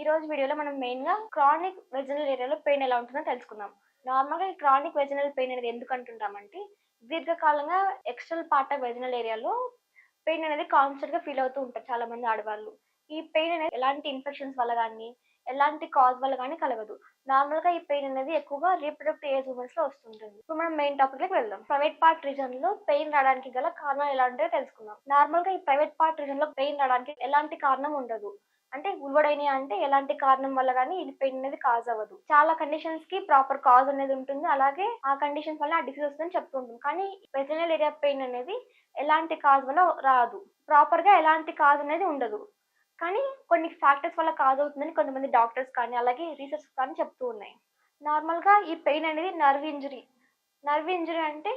ఈ రోజు వీడియోలో మనం మెయిన్గా క్రానిక్ వెజనల్ ఏరియాలో పెయిన్ ఎలా ఉంటుందో తెలుసుకుందాం. నార్మల్గా ఈ క్రానిక్ వెజనల్ పెయిన్ అనేది ఎందుకు అంటుంటామంటే దీర్ఘకాలంగా ఎక్స్టర్నల్ పార్ట్ ఆఫ్ వెజనల్ ఏరియాలో పెయిన్ అనేది కాన్స్టెంట్గా ఫీల్ అవుతూ ఉంటారు చాలా మంది ఆడవాళ్ళు. ఈ పెయిన్ అనేది ఎలాంటి ఇన్ఫెక్షన్స్ వల్ల కానీ ఎలాంటి కాజ్ వల్ల కానీ కలగదు. నార్మల్గా ఈ పెయిన్ అనేది ఎక్కువగా రీప్రొడక్టివ్ ఏజ్ ఉమెన్స్లో వస్తుంటుంది. ఇప్పుడు మనం మెయిన్ టాపిక్లోకి వెళ్దాం. ప్రైవేట్ పార్ట్ రీజన్లో పెయిన్ రావడానికి గల కారణాలు ఎలాంటివో తెలుసుకుందాం. నార్మల్గా ఈ ప్రైవేట్ పార్ట్ రీజన్లో పెయిన్ రావడానికి ఎలాంటి కారణం ఉండదు. అంటే ఉల్వడైన అంటే ఎలాంటి కారణం వల్ల కానీ ఇది పెయిన్ అనేది కాజ్ అవ్వదు. చాలా కండిషన్స్కి ప్రాపర్ కాజ్ అనేది ఉంటుంది. అలాగే ఆ కండిషన్స్ వల్ల ఆ డిసీజ్ వస్తుందని చెప్తుంటుంది కానీ వెజనల్ ఏరియా పెయిన్ అనేది ఎలాంటి కాజ్ వల్ల రాదు. ప్రాపర్గా ఎలాంటి కాజ్ అనేది ఉండదు. కానీ కొన్ని ఫ్యాక్టర్స్ వల్ల కాజ్ అవుతుందని కొంతమంది డాక్టర్స్ కానీ అలాగే రీసెర్చ్ కానీ చెప్తూ ఉన్నాయి. నార్మల్గా ఈ పెయిన్ అనేది నర్వ్ ఇంజరీ. నర్వ్ ఇంజరీ అంటే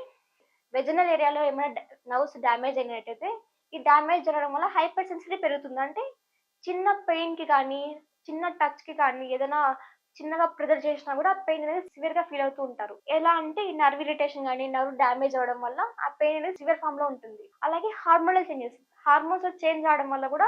వెజనల్ ఏరియాలో ఏమైనా నర్వ్స్ డ్యామేజ్ అయినట్టయితే ఈ డ్యామేజ్ జరగడం వల్ల హైపర్ సెన్సిటివ్ పెరుగుతుంది. అంటే చిన్న పెయిన్కి కానీ చిన్న టచ్కి కానీ ఏదైనా చిన్నగా ప్రెజర్ చేసినా కూడా ఆ పెయిన్ అనేది సివియర్గా ఫీల్ అవుతూ ఉంటారు. ఎలా అంటే ఈ నర్వ్ ఇరిటేషన్ కానీ నర్వ్ డ్యామేజ్ అవడం వల్ల ఆ పెయిన్ అనేది సివియర్ ఫామ్లో ఉంటుంది. అలాగే హార్మోనల్ చేంజెస్ హార్మోన్స్ చేంజ్ అవడం వల్ల కూడా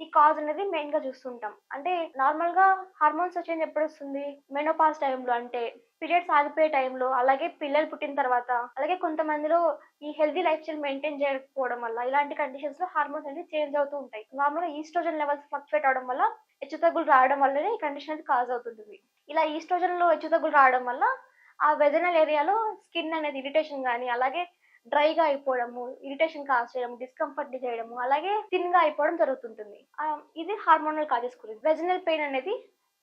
ఈ కాజ్ అనేది మెయిన్గా చూస్తుంటాం. అంటే నార్మల్గా హార్మోన్స్ వచ్చేది ఎప్పుడు వస్తుంది మెనోపాస్ టైంలో అంటే పీరియడ్స్ ఆగిపోయే టైంలో అలాగే పిల్లలు పుట్టిన తర్వాత అలాగే కొంతమందిలో ఈ హెల్దీ లైఫ్ స్టైల్ మెయింటైన్ చేయకపోవడం వల్ల ఇలాంటి కండిషన్స్లో హార్మోన్స్ అనేది చేంజ్ అవుతూ ఉంటాయి. నార్మల్గా ఈస్ట్రోజన్ లెవెల్స్ ఫ్లక్చువేట్ అవడం వల్ల హెచ్చుతగ్గులు రావడం వల్లనే ఈ కండిషన్ అనేది కాజ్ అవుతుంటుంది ఇలా ఈస్ట్రోజన్లో హెచ్చుతగ్గులు రావడం వల్ల ఆ వెదనల్ ఏరియాలో స్కిన్ అనేది ఇరిటేషన్ కానీ అలాగే డ్రైగా అయిపోవడము ఇరిటేషన్ కాజ్ చేయడము డిస్కంఫర్ట్ చేయడము అలాగే థిన్గా అయిపోవడం జరుగుతుంటుంది. ఇది హార్మోనల్ కాజెస్ గురించి. వెజినల్ పెయిన్ అనేది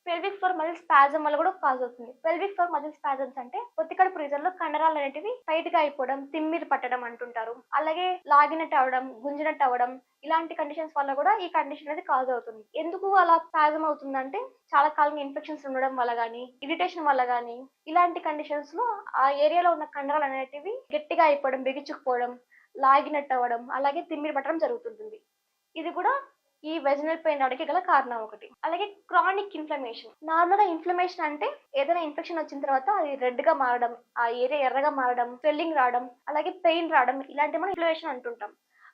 పెల్విక్ ఫ్లోర్ మజిల్ స్పాజం వల్ల కూడా కాజ్ అవుతుంది. పెల్విక్ ఫ్లోర్ మజిల్ స్పాజమ్స్ అంటే పొత్తికడుపు రీజన్లో కండరాలు అనేటివి టైట్గా అయిపోవడం తిమ్మిరి పట్టడం అంటుంటారు. అలాగే లాగినట్టు అవడం గుంజినట్టు అవడం ఇలాంటి కండిషన్స్ వల్ల కూడా ఈ కండిషన్ అనేది కాజ్ అవుతుంది. ఎందుకు అలా స్పాజం అవుతుందంటే చాలా కాలంగా ఇన్ఫెక్షన్స్ ఉండడం వల్ల కానీ ఇరిటేషన్ వల్ల కానీ ఇలాంటి కండిషన్స్లో ఆ ఏరియాలో ఉన్న కండరాలు అనేటివి గట్టిగా అయిపోవడం బిగుచుకుపోవడం లాగినట్టు అవ్వడం అలాగే తిమ్మిరి పట్టడం జరుగుతుంటుంది. ఇది కూడా ఈ వెజినల్ పెయిన్ రావడానికి గల కారణం ఒకటి. అలాగే క్రానిక్ ఇన్ఫ్లమేషన్ నార్మల్గా ఇన్ఫ్లమేషన్ అంటే ఏదైనా ఇన్ఫెక్షన్ వచ్చిన తర్వాత అది రెడ్గా మారడం ఆ ఏరియా ఎర్రగా మారడం స్వెల్లింగ్ రావడం అలాగే పెయిన్ రావడం ఇలాంటి మనం ఇన్ఫ్లమేషన్ అంటుంటాం.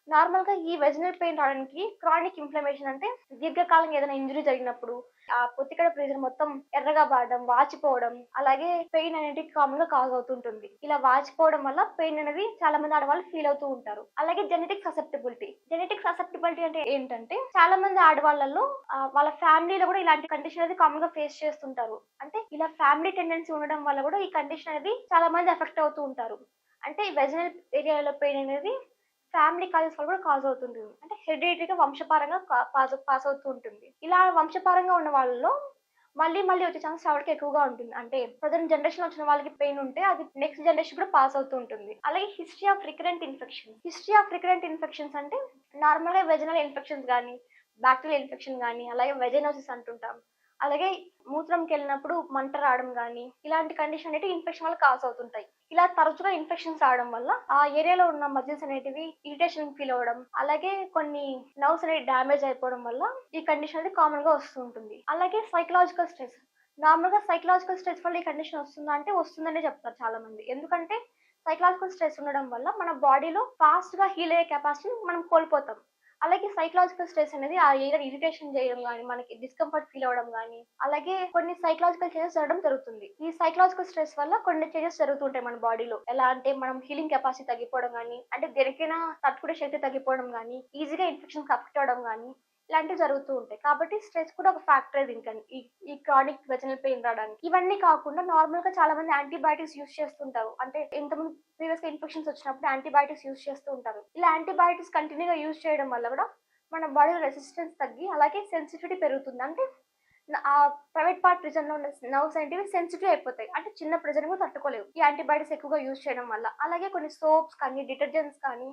నార్మల్గా ఈ వెజినల్ పెయిన్ రావడానికి క్రానిక్ ఇన్ఫ్లమేషన్ అంటే దీర్ఘకాలం ఏదైనా ఇంజురీ జరిగినప్పుడు ఆ పొత్తికడ ప్రెజర్ మొత్తం ఎర్రగా బాడడం వాచిపోవడం అలాగే పెయిన్ అనేది కామన్గా కాజ్ అవుతుంటుంది. ఇలా వాచిపోవడం వల్ల పెయిన్ అనేది చాలా మంది ఆడవాళ్ళు ఫీల్ అవుతూ ఉంటారు. అలాగే జెనెటిక్ ససెప్టిబిలిటీ జెనెటిక్ ససెప్టిబిలిటీ అంటే ఏంటంటే చాలా మంది ఆడవాళ్ళలో వాళ్ళ ఫ్యామిలీలో కూడా ఇలాంటి కండిషన్ అనేది కామన్గా ఫేస్ చేస్తుంటారు. అంటే ఇలా ఫ్యామిలీ టెండెన్సీ ఉండడం వల్ల కూడా ఈ కండిషన్ అనేది చాలా మంది ఎఫెక్ట్ అవుతూ ఉంటారు. అంటే వెజనల్ ఏరియాలో పెయిన్ అనేది ఫ్యామిలీ కాజెస్ వల్ల కూడా కాజ్ అవుతుంది అంటే హెరిడిటరీగా వంశపారంగా పాస్ పాస్ అవుతూ ఉంటుంది. ఇలా వంశపారంగా ఉన్న వాళ్ళలో మళ్ళీ మళ్ళీ వచ్చే ఛాన్స్ ఎవరికి ఎక్కువగా ఉంటుంది. అంటే ప్రజెంట్ జనరేషన్ వచ్చిన వాళ్ళకి పెయిన్ ఉంటే అది నెక్స్ట్ జనరేషన్ కూడా పాస్ అవుతూ ఉంటుంది. అలాగే history of recurrent infection history of recurrent infections అంటే నార్మల్గా వెజనల్ ఇన్ఫెక్షన్స్ కానీ బ్యాక్టీరియల్ ఇన్ఫెక్షన్ కానీ అలాగే వెజనోసిస్ అంటుంటాం. అలాగే మూత్రంకి వెళ్ళినప్పుడు మంట రావడం కానీ ఇలాంటి కండిషన్ అనేవి ఇన్ఫెక్షన్ వల్ల కాస్ అవుతుంటాయి. ఇలా తరచుగా ఇన్ఫెక్షన్స్ రావడం వల్ల ఆ ఏరియాలో ఉన్న మజిల్స్ అనేటివి ఇరిటేషన్ ఫీల్ అవ్వడం అలాగే కొన్ని నర్వ్స్ అనేవి డ్యామేజ్ అయిపోవడం వల్ల ఈ కండిషన్ అనేది కామన్గా వస్తూ ఉంటుంది. అలాగే సైకలాజికల్ స్ట్రెస్ నార్మల్గా సైకలాజికల్ స్ట్రెస్ వల్ల ఈ కండిషన్ వస్తుందా అంటే వస్తుందనే చెప్తారు చాలా మంది ఎందుకంటే సైకలాజికల్ స్ట్రెస్ ఉండడం వల్ల మన బాడీలో ఫాస్ట్గా హీల్ అయ్యే కెపాసిటీ మనం కోల్పోతాం. అలాగే సైకలాజికల్ స్ట్రెస్ అనేది ఆ ఏదైనా ఇరిటేషన్ చేయడం కానీ మనకి డిస్కంఫర్ట్ ఫీల్ అవ్వడం కానీ అలాగే కొన్ని సైకలాజికల్ చేంజెస్ జరగడం జరుగుతుంది. ఈ సైకలాజికల్ స్ట్రెస్ వల్ల కొన్ని చేంజెస్ జరుగుతుంటాయి మన బాడీలో ఎలా అంటే మనం హీలింగ్ కెపాసిటీ తగ్గిపోవడం కానీ అంటే దేనికైనా తట్టుకునే శక్తి తగ్గిపోవడం కానీ ఈజీగా ఇన్ఫెక్షన్ అఫెక్ట్ అవ్వడం కానీ ఇలాంటివి జరుగుతూ ఉంటాయి. కాబట్టి స్ట్రెస్ కూడా ఒక ఫ్యాక్టర్ దీనికి ఈ ఈ క్రానిక్ వెజనల్ పెయిన్ రావడానికి. ఇవన్నీ కాకుండా నార్మల్గా చాలా మంది యాంటీబయాటిక్స్ యూస్ చేస్తుంటారు. అంటే ఇంతకుముందు ప్రీవియస్గా ఇన్ఫెక్షన్స్ వచ్చినప్పుడు యాంటీబయాటిక్స్ యూస్ చేస్తూ ఉంటారు. ఇలా యాంటీబయాటిక్స్ కంటిన్యూగా యూస్ చేయడం వల్ల కూడా మన బాడీలో రెసిస్టెన్స్ తగ్గి అలాగే సెన్సిటివిటీ పెరుగుతుంది. అంటే ఆ ప్రైవేట్ పార్ట్ రీజన్లో ఉన్న నర్వ్స్ అనేటివి సెన్సిటివ్ అయిపోతాయి. అంటే చిన్న ప్రెజర్ కూడా తట్టుకోలేవు. ఈ యాంటీబయాటిక్స్ ఎక్కువగా యూజ్ చేయడం వల్ల. అలాగే కొన్ని సోప్స్ కానీ డిటర్జెంట్స్ కానీ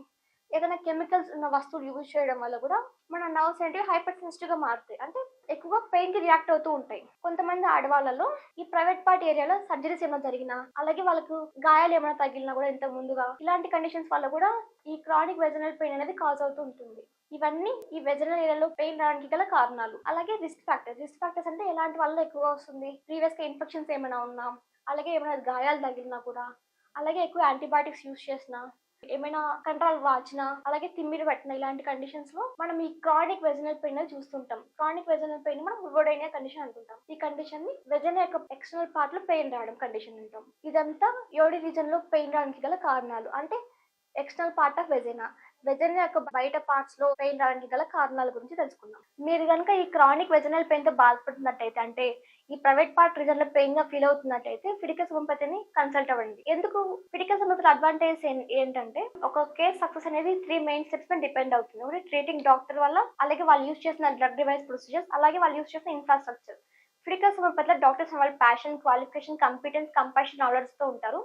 ఏదైనా కెమికల్స్ ఉన్న వస్తువులు యూజ్ చేయడం వల్ల కూడా మన నర్వ్స్ అనేటివి హైపర్ సెన్సిటివ్గా మారుతాయి. అంటే ఎక్కువగా పెయిన్కి రియాక్ట్ అవుతూ ఉంటాయి. కొంతమంది ఆడవాళ్ళలో ఈ ప్రైవేట్ పార్ట్ ఏరియాలో సర్జరీస్ ఏమైనా జరిగినా అలాగే వాళ్ళకు గాయాలు ఏమైనా తగిలినా కూడా ఇంత ముందుగా ఇలాంటి కండిషన్స్ వల్ల కూడా ఈ క్రానిక్ వెజనల్ పెయిన్ అనేది కాజ్ అవుతూ ఉంటుంది. ఇవన్నీ ఈ వెజనల్ ఏరియాలో పెయిన్ రావడానికి గల కారణాలు. అలాగే రిస్క్ ఫ్యాక్టర్స్ రిస్క్ ఫ్యాక్టర్స్ అంటే ఎలాంటి వల్ల ఎక్కువగా వస్తుంది? ప్రీవియస్గా ఇన్ఫెక్షన్స్ ఏమైనా ఉన్నా అలాగే ఏమైనా గాయాలు తగిలినా కూడా అలాగే ఎక్కువ యాంటీబయాటిక్స్ యూస్ చేసినా ఏమైనా కండరాలు వాచినా అలాగే తిమ్మిడి పట్టిన ఇలాంటి కండిషన్స్లో మనం ఈ క్రానిక్ వెజనల్ పెయిన్ చూస్తుంటాం. క్రానిక్ వెజనల్ పెయిన్ మనం రుబోడైనా కండిషన్ అనుకుంటాం. ఈ కండిషన్ని వెజన యొక్క ఎక్స్టర్నల్ పార్ట్లో పెయిన్ రావడం కండిషన్ అంటాం. ఇదంతా యోడి రీజన్లో పెయిన్ రావడానికి గల కారణాలు. అంటే external part of vagina vaginal యొక్క బయట పార్ట్స్లో పెయిన్ రావడానికి గల కారణాల గురించి తెలుసుకుందాం. మీరు కనుక ఈ క్రానిక్ వెజనల్ పెయిన్తో బాధపడుతున్నట్టయితే అంటే ఈ ప్రైవేట్ పార్ట్ రీజన్లో పెయిన్గా ఫీల్ అవుతున్నట్టయితే ఫిడికస్ హోమియోపతిని కన్సల్ట్ అవ్వండి. ఎందుకు? ఫిడికస్ హోమియోపతి అడ్వాంటేజ్ ఏంటంటే ఒక కేస్ సక్సెస్ అనేది త్రీ మెయిన్ స్టెప్స్ మీద డిపెండ్ అవుతుంది. ఒకటి ట్రీటింగ్ డాక్టర్ వల్ల అలాగే వాళ్ళు యూస్ చేసిన డ్రగ్ డివైస్ ప్రొసీజర్స్ అలాగే వాళ్ళు యూస్ చేసిన ఇన్ఫ్రాస్ట్రక్చర్ ఫిడికస్ హోమియోపతిలో డాక్టర్స్ వాళ్ళ ప్యాషన్ క్వాలిఫికేషన్ కంపిటెన్స్ కంపాషన్ నాలెడ్జ్తో ఉంటారు.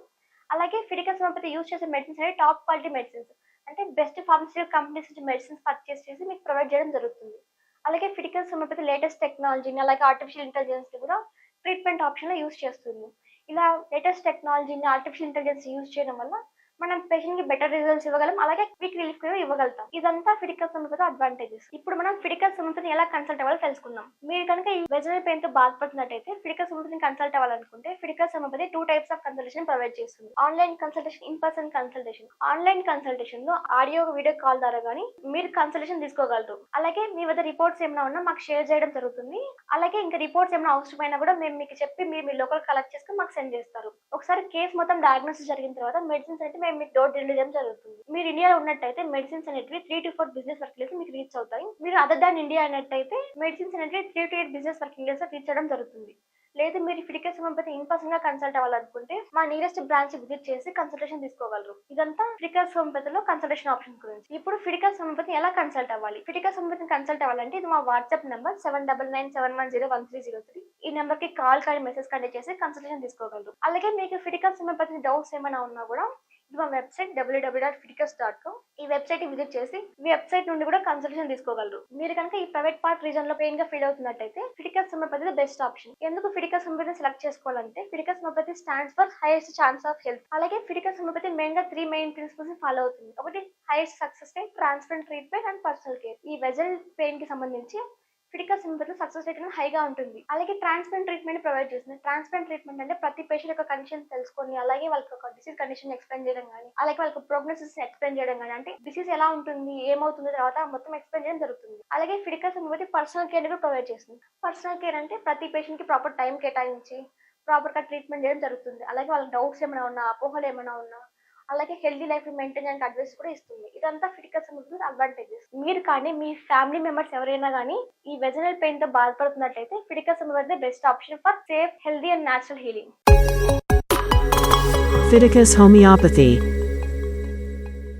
అలాగే ఫిడికల్ హోమియోపతి యూస్ చేసే మెడిసిన్స్ అనేవి టాప్ క్వాలిటీ మెడిసిన్స్ అంటే బెస్ట్ ఫార్మసిటికల్ కంపెనీస్ నుంచి మెడిసిన్స్ పర్చేస్ చేసి మీకు ప్రొవైడ్ చేయడం జరుగుతుంది. అలాగే ఫిటికల్ హోమియోపతి లేటెస్ట్ టెక్నాలజీని అలాగే ఆర్టిఫిషియల్ ఇంటెలిజెన్స్ కూడా ట్రీట్మెంట్ ఆప్షన్లో యూస్ చేస్తుంది. ఇలా లేటెస్ట్ టెక్నాలజీని ఆర్టిఫిషియల్ ఇంటెలిజెన్స్ యూస్ చేయడం వల్ల మనం పేషెంట్కి బెటర్ రిజల్ట్స్ ఇవ్వగలం అలాగే క్విక్ రిలీఫ్ కూడా ఇవ్వగలుగుతాం. ఇదంతా ఫిడికల్ హోమియోపతి అడ్వాంటేజెస్ ఇప్పుడు మనం ఫిడికల్ హోమియోపతిని ఎలా కన్సల్ట్ అవ్వాలో తెలుసుకుందాం. మీరు కనుక ఈ వెజనల్ పెయిన్తో బాధపడుతున్నట్టయితే ఫిడికల్ హోమియోపతిని కన్సల్ట్ అవ్వాలనుకుంటే Fidicus homeopathy two types of consultation provide చేస్తుంది. Online consultation in person consultation online కన్సల్టేషన్లో ఆడియో వీడియో కాల్ ద్వారా గానీ మీరు కన్సల్టేషన్ తీసుకోగలరు. అలాగే మీ వద్ద రిపోర్ట్స్ ఏమైనా ఉన్నా మాకు షేర్ చేయడం జరుగుతుంది. అలాగే ఇంకా రిపోర్ట్స్ ఏమైనా అవసరమైనా కూడా మేము మీకు చెప్పి మీరు మీ లోకల్ కలెక్ట్ చేసుకుని మాకు సెండ్ చేస్తారు. ఒకసారి కేసు మొత్తం డయాగ్నోసిస్ జరిగిన తర్వాత మెడిసిన్స్ అయితే మేము మీకు డోర్ డెలివరీ చేయడం జరుగుతుంది. మీరు ఇండియాలో ఉన్నట్టయితే మెడిసిన్స్ అనేటివి three to four business working days మీకు రీచ్ అవుతాయి. మీరు అదర్ దాన్ ఇండియా అన్నట్టయితే మెడిసిన్స్ అనేటివి three to eight business working reach అవ్వడం జరుగుతుంది. లేదు మీరు ఫిడికల్ హోమియోపతి ఇన్ పర్సన్గా కన్సల్ట్ అవ్వాలనుకుంటే మా నియరెస్ట్ బ్రాంచ్ విజిట్ చేసి కన్సల్టేషన్ తీసుకోగలరు. ఇదంతా ఫిడికల్ హోమియోపతిలో కన్సల్టేషన్ ఆప్షన్ గురించి. ఇప్పుడు ఫిడికల్ హోమియోపతి ఎలా కన్సల్ట్ అవ్వాలి? ఫిడికల్ హోమియోపతి కన్సల్ట్ అవ్వాలంటే ఇది మా WhatsApp number seven double nine seven one zero one three zero three ఈ నెంబర్కి కాల్ కానీ మెసేజ్ కండక్ట్ చేసి కన్సల్టేషన్ తీసుకోగలరు. అలాగే మీకు ఫిడికల్ హోమియోపతి డౌట్స్ ఏమైనా ఉన్నా కూడా మా website W W dot Fidicus dot com ఈ వెబ్సైట్ విజిట్ చేసి మీ వెబ్సైట్ నుండి కూడా కన్సల్టేషన్ తీసుకోగలరు. మీరు కనుక ఈ ప్రైవేట్ పార్ట్ రీజన్లో పెయిన్గా ఫీల్ అవుతున్నట్టయితే ఫిటికల్ హోమియోపతి బెస్ట్ ఆప్షన్ ఎందుకు ఫిడికస్ హోమియోపతి సెలెక్ట్ చేసుకోవాలంటే Fiticus homeopathy stands for highest chance of health అలాగే ఫిటికల్ హోమియోపతి మెయిన్గా త్రీ మెయిన్ ప్రిన్సిపల్స్ ఫాలో అవుతుంది. ఒకటి highest success rate transparent treatment and personal care ఈ వెజల్ పెయిన్కి సంబంధించి క్రిటికల్ సింపతులు సక్సెస్ రేట్ అనేది హైగా ఉంటుంది. అలాగే ట్రాన్స్పరెంట్ ట్రీట్మెంట్ ప్రొవైడ్ చేస్తుంది. ట్రాన్స్పరెంట్ ట్రీట్మెంట్ అంటే ప్రతి పేషెంట్ యొక్క కండిషన్ తెలుసుకొని అలాగే వాళ్ళకి ఒక డిసీజ్ కండిషన్ ఎక్స్ప్లెయిన్ చేయడం కానీ అలాగే వాళ్ళకి ప్రోగ్నోసిస్ ఎక్స్ప్లెయిన్ చేయడం కానీ అంటే డిసీజ్ ఎలా ఉంటుంది ఏమవుతుంది తర్వాత మొత్తం ఎక్స్ప్లెయిన్ చేయడం జరుగుతుంది. అలాగే ఫిడికల్ సింపతి పర్సనల్ కేర్ కూడా ప్రొవైడ్ చేస్తుంది. పర్సనల్ కేర్ అంటే ప్రతి పేషెంట్కి ప్రాపర్ టైం కేటాయించి ప్రాపర్గా ట్రీట్మెంట్ చేయడం జరుగుతుంది. అలాగే వాళ్ళకి డౌట్స్ ఏమైనా ఉన్నా అపోహలు ఏమైనా ఉన్నా అలాగే హెల్దీ లైఫ్ మెయింటైన్ చేయడానికి అడ్వైస్ కూడా ఇస్తుంది. ఇదంతా ఫిటికల్ సంబంధించిన అడ్వాంటేజెస్ మీరు కానీ మీ ఫ్యామిలీ మెంబర్స్ ఎవరైనా కానీ ఈ వెజనల్ పెయిన్తో బాధపడుతున్నట్లయితే ఫిటికల్ సంబంధించిన best option for safe healthy and natural healing Fiticus Homeopathy.